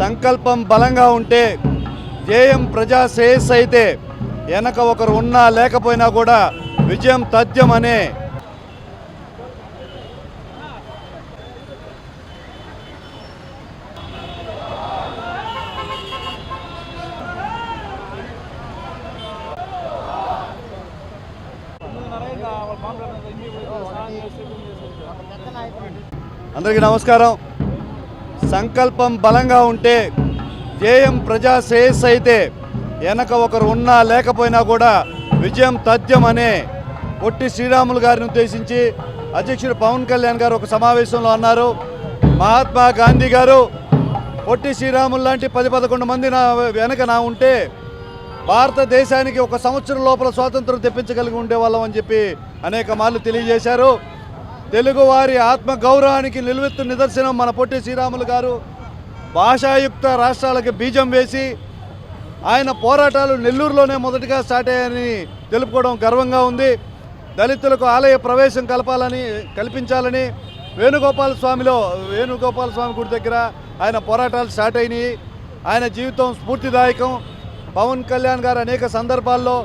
సంకల్పం బలంగా ఉంటే ధ్యేయం ప్రజా శ్రేయస్సు అయితే వెనక ఒకరు ఉన్నా లేకపోయినా కూడా విజయం తథ్యం అనే అందరికీ నమస్కారం. సంకల్పం బలంగా ఉంటే ధ్యేయం ప్రజా శ్రేయస్సు అయితే వెనక ఒకరు ఉన్నా లేకపోయినా కూడా విజయం తథ్యం అనే పొట్టి శ్రీరాములు గారిని ఉద్దేశించి అధ్యక్షుడు పవన్ కళ్యాణ్ గారు ఒక సమావేశంలో అన్నారు. మహాత్మా గాంధీ గారు పొట్టి శ్రీరాములు లాంటి పది పదకొండు మంది నా వెనక నా ఉంటే భారతదేశానికి ఒక సంవత్సరం లోపల స్వాతంత్రం తెప్పించగలిగి ఉండేవాళ్ళం అని చెప్పి అనేక మార్లు తెలియజేశారు. తెలుగువారి ఆత్మ గౌరవానికి నిలువెత్తు నిదర్శనం మన పొట్టి శ్రీరాములు గారు. భాషాయుక్త రాష్ట్రాలకు బీజం వేసి ఆయన పోరాటాలు నెల్లూరులోనే మొదటిగా స్టార్ట్ అయ్యాయని తెలుపుకోవడం గర్వంగా ఉంది. దళితులకు ఆలయ ప్రవేశం కలపాలని కల్పించాలని వేణుగోపాల స్వామిలో వేణుగోపాల స్వామి గుడి దగ్గర ఆయన పోరాటాలు స్టార్ట్ అయినాయి. ఆయన జీవితం స్ఫూర్తిదాయకం. పవన్ కళ్యాణ్ గారు అనేక సందర్భాల్లో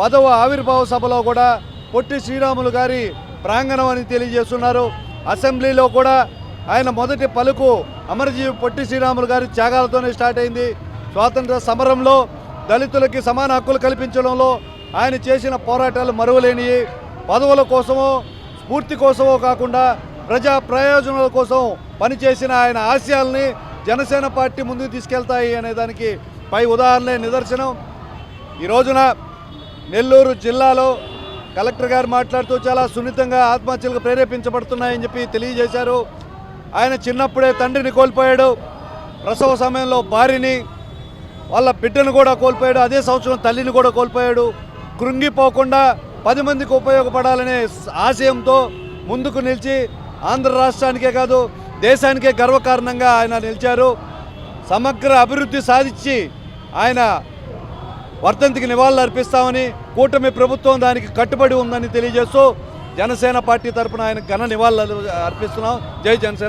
పదవ ఆవిర్భావ సభలో కూడా పొట్టి శ్రీరాములు గారి ప్రాంగణం అని తెలియజేస్తున్నారు. అసెంబ్లీలో కూడా ఆయన మొదటి పలుకు అమరజీవి పొట్టి శ్రీరాములు గారి త్యాగాలతోనే స్టార్ట్ అయింది. స్వాతంత్ర సమరంలో దళితులకి సమాన హక్కులు కల్పించడంలో ఆయన చేసిన పోరాటాలు మరువలేనివి పదవుల కోసమో స్ఫూర్తి కోసమో కాకుండా ప్రజా ప్రయోజనాల కోసం పనిచేసిన ఆయన ఆశయాల్ని జనసేన పార్టీ ముందుకు తీసుకెళ్తాయి అనే దానికి పై ఉదాహరణలే నిదర్శనం. ఈ రోజున నెల్లూరు జిల్లాలో కలెక్టర్ గారు మాట్లాడుతూ చాలా సున్నితంగా ఆత్మహత్యలకు ప్రేరేపించబడుతున్నాయని చెప్పి తెలియజేశారు. ఆయన చిన్నప్పుడే తండ్రిని కోల్పోయాడు. ప్రసవ సమయంలో భార్యని వాళ్ళ బిడ్డను కూడా కోల్పోయాడు. అదే సంవత్సరం తల్లిని కూడా కోల్పోయాడు. కృంగిపోకుండా పది మందికి ఉపయోగపడాలనే ఆశయంతో ముందుకు నిలిచి ఆంధ్ర రాష్ట్రానికే కాదు దేశానికే గర్వకారణంగా ఆయన నిలిచారు. సమగ్ర అభివృద్ధి సాధించి ఆయన వర్ధంతికి నివాళులు అర్పిస్తామని కూటమి ప్రభుత్వం దానికి కట్టుబడి ఉందని తెలియజేస్తూ జనసేన పార్టీ తరపున ఆయన ఘన నివాళులు అర్పిస్తున్నాం. జై జనసేన.